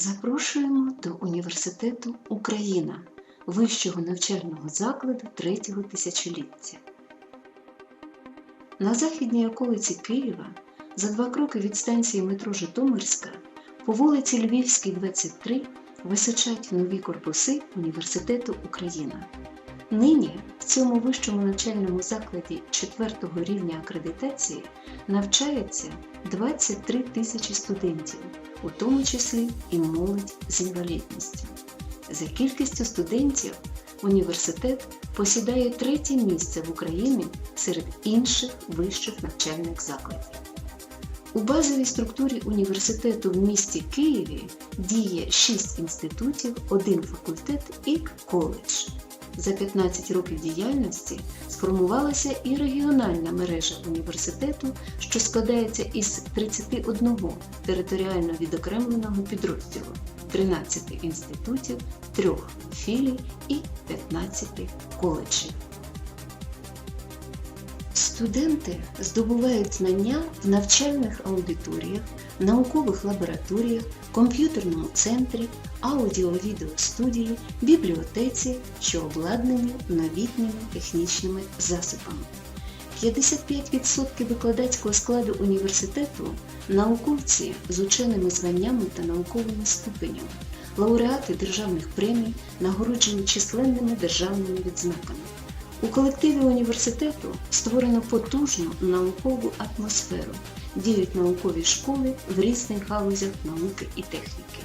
Запрошуємо до університету Україна, вищого навчального закладу третього тисячоліття. На західній околиці Києва, за два кроки від станції метро Житомирська, по вулиці Львівській, 23, височать нові корпуси Університету Україна. Нині в цьому вищому навчальному закладі четвертого рівня акредитації навчається 23 тисячі студентів, у тому числі і молодь з інвалідністю. За кількістю студентів університет посідає третє місце в Україні серед інших вищих навчальних закладів. У базовій структурі університету в місті Києві діє 6 інститутів, один факультет і коледж. За 15 років діяльності сформувалася і регіональна мережа університету, що складається із 31 територіально відокремленого підрозділу, 13 інститутів, 3 філій і 15 коледжів. Студенти здобувають знання в навчальних аудиторіях, наукових лабораторіях, комп'ютерному центрі, аудіо-відеостудії, бібліотеці, що обладнані новітніми технічними засобами. 55% викладацького складу університету науковці з ученими званнями та науковими ступенями, лауреати державних премій, нагороджені численними державними відзнаками. У колективі університету створено потужну наукову атмосферу, діють наукові школи в різних галузях науки і техніки.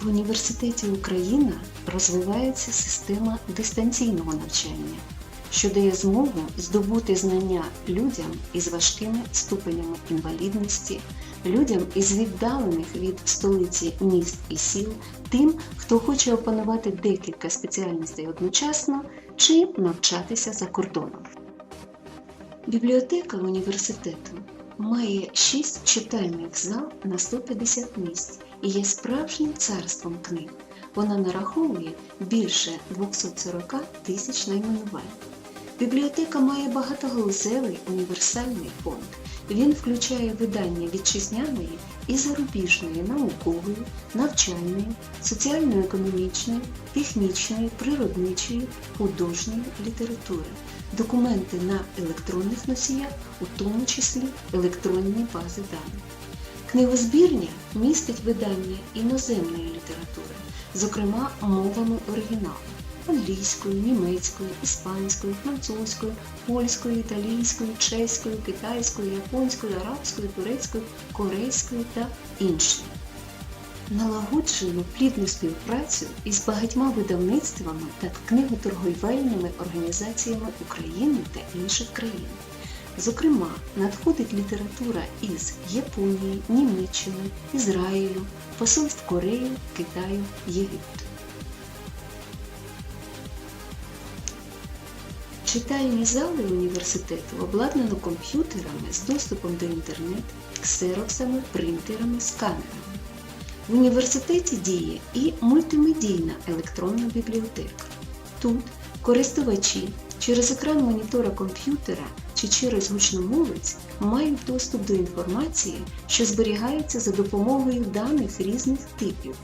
В університеті Україна розвивається система дистанційного навчання, що дає змогу здобути знання людям із важкими ступенями інвалідності, людям із віддалених від столиці міст і сіл, тим, хто хоче опанувати декілька спеціальностей одночасно чи навчатися за кордоном. Бібліотека університету має 6 читальних зал на 150 місць і є справжнім царством книг. Вона нараховує більше 240 тисяч найменувань. Бібліотека має багатогалузевий універсальний фонд. Він включає видання вітчизняної і зарубіжної наукової, навчальної, соціально-економічної, технічної, природничої, художньої літератури, документи на електронних носіях, у тому числі електронні бази даних. Книгозбірня містить видання іноземної літератури, зокрема мовами оригіналу англійською, німецькою, іспанською, французькою, польською, італійською, чеською, китайською, японською, арабською, турецькою, корейською та іншими. Налагоджуємо плідну співпрацю із багатьма видавництвами та книготорговельними організаціями України та інших країн. Зокрема, надходить література із Японії, Німеччини, Ізраїлю, посольств Кореї, Китаю, Єгипту. Читальні зали університету обладнано комп'ютерами з доступом до інтернету, ксероксами, принтерами, сканерами. В університеті діє і мультимедійна електронна бібліотека. Тут користувачі через екран монітора комп'ютера чи через гучномовець мають доступ до інформації, що зберігається за допомогою даних різних типів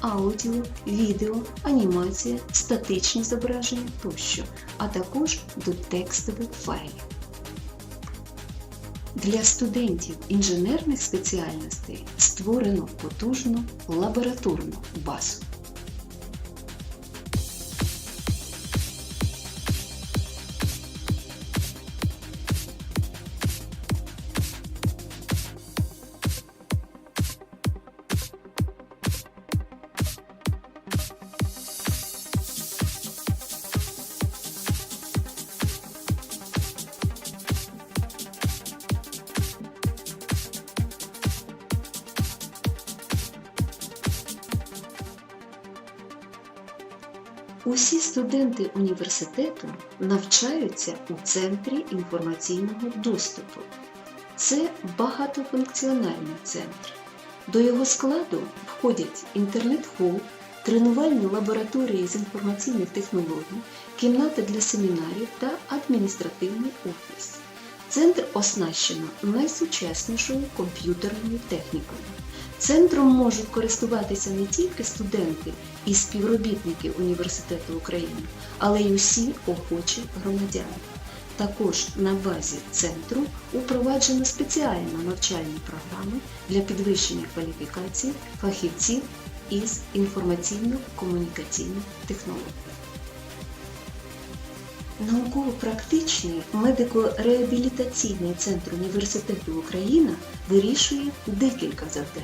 аудіо, відео, анімація, статичні зображення тощо, а також до текстових файлів. Для студентів інженерних спеціальностей створено потужну лабораторну базу. Усі студенти університету навчаються у Центрі інформаційного доступу. Це багатофункціональний центр. До його складу входять інтернет-хол, тренувальні лабораторії з інформаційних технологій, кімната для семінарів та адміністративний офіс. Центр оснащено найсучаснішою комп'ютерною технікою. Центром можуть користуватися не тільки студенти і співробітники Університету України, але й усі охочі громадяни. Також на базі центру упроваджено спеціальні навчальні програми для підвищення кваліфікації фахівців із інформаційно-комунікаційних технологій. Науково-практичний медико-реабілітаційний центр університету Україна вирішує декілька завдань.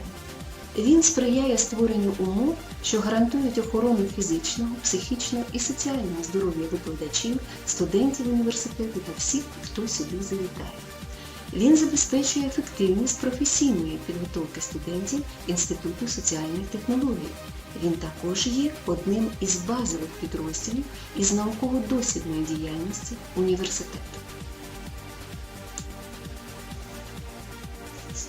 Він сприяє створенню умов, що гарантують охорону фізичного, психічного і соціального здоров'я викладачів, студентів університету та всіх, хто сюди завітає. Він забезпечує ефективність професійної підготовки студентів Інституту соціальних технологій. Він також є одним із базових підрозділів із науково-дослідної діяльності університету.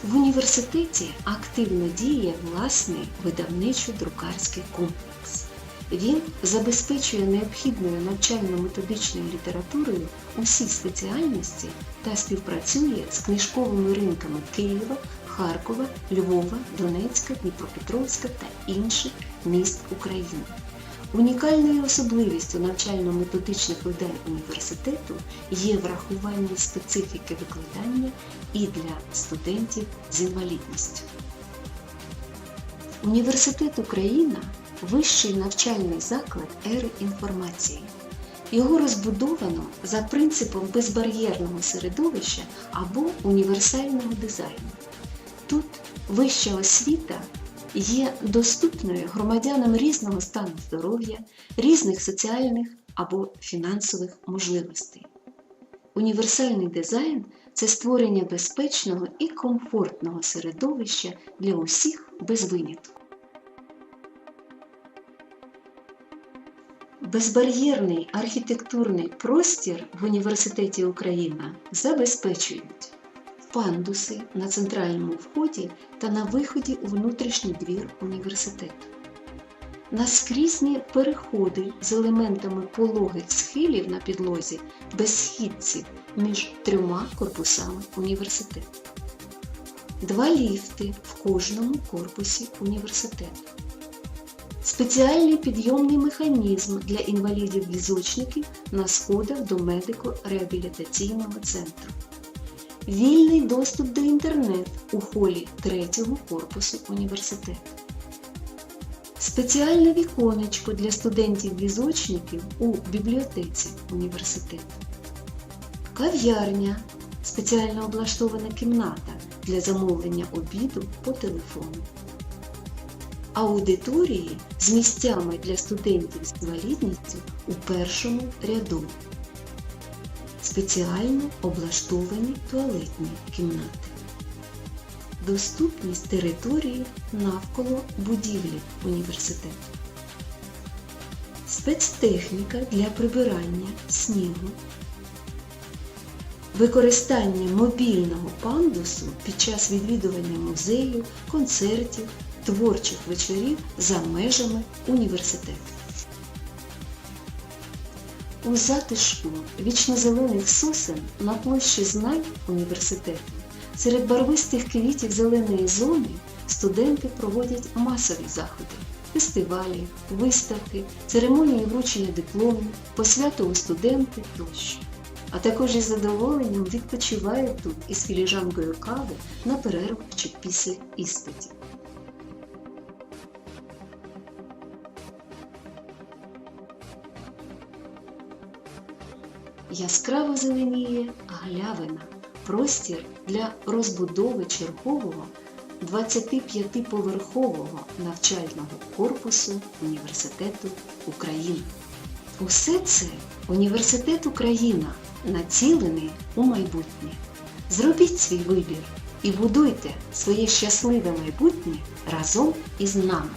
В університеті активно діє власний видавничо-друкарський комплекс. Він забезпечує необхідною навчально-методичною літературою усі спеціальності та співпрацює з книжковими ринками Києва, Харкова, Львова, Донецька, Дніпропетровська та інших міст України. Унікальною особливістю навчально-методичних видань університету є врахування специфіки викладання і для студентів з інвалідністю. Університет Україна вищий навчальний заклад ери інформації. Його розбудовано за принципом безбар'єрного середовища або універсального дизайну. Тут вища освіта є доступною громадянам різного стану здоров'я, різних соціальних або фінансових можливостей. Універсальний дизайн це створення безпечного і комфортного середовища для усіх без винятку. Безбар'єрний архітектурний простір в університеті Україна забезпечують пандуси на центральному вході та на виході у внутрішній двір університету, наскрізні переходи з елементами пологих схилів на підлозі без східців між трьома корпусами університету, два ліфти в кожному корпусі університету. Спеціальний підйомний механізм для інвалідів-візочників на сходах до медико-реабілітаційного центру. Вільний доступ до інтернету у холі третього корпусу університету. Спеціальне віконечко для студентів-візочників у бібліотеці університету. Кав'ярня спеціально облаштована кімната для замовлення обіду по телефону аудиторії з місцями для студентів з інвалідністю у першому ряду, спеціально облаштовані туалетні кімнати, доступність території навколо будівлі університету, спецтехніка для прибирання снігу. Використання мобільного пандусу під час відвідування музею, концертів, творчих вечорів за межами університету. У затишку вічнозелених сосен на площі знань університету серед барвистих квітів зеленої зони студенти проводять масові заходи, фестивалі, виставки, церемонії вручення дипломів, посвято у студенти тощо. А також із задоволенням відпочивають тут із філіжанкою кави на перервах чи після іспитів. Яскраво зеленіє галявина, простір для розбудови чергового 25-поверхового навчального корпусу Університету України. Усе це Університет Україна націлений у майбутнє. Зробіть свій вибір і будуйте своє щасливе майбутнє разом із нами.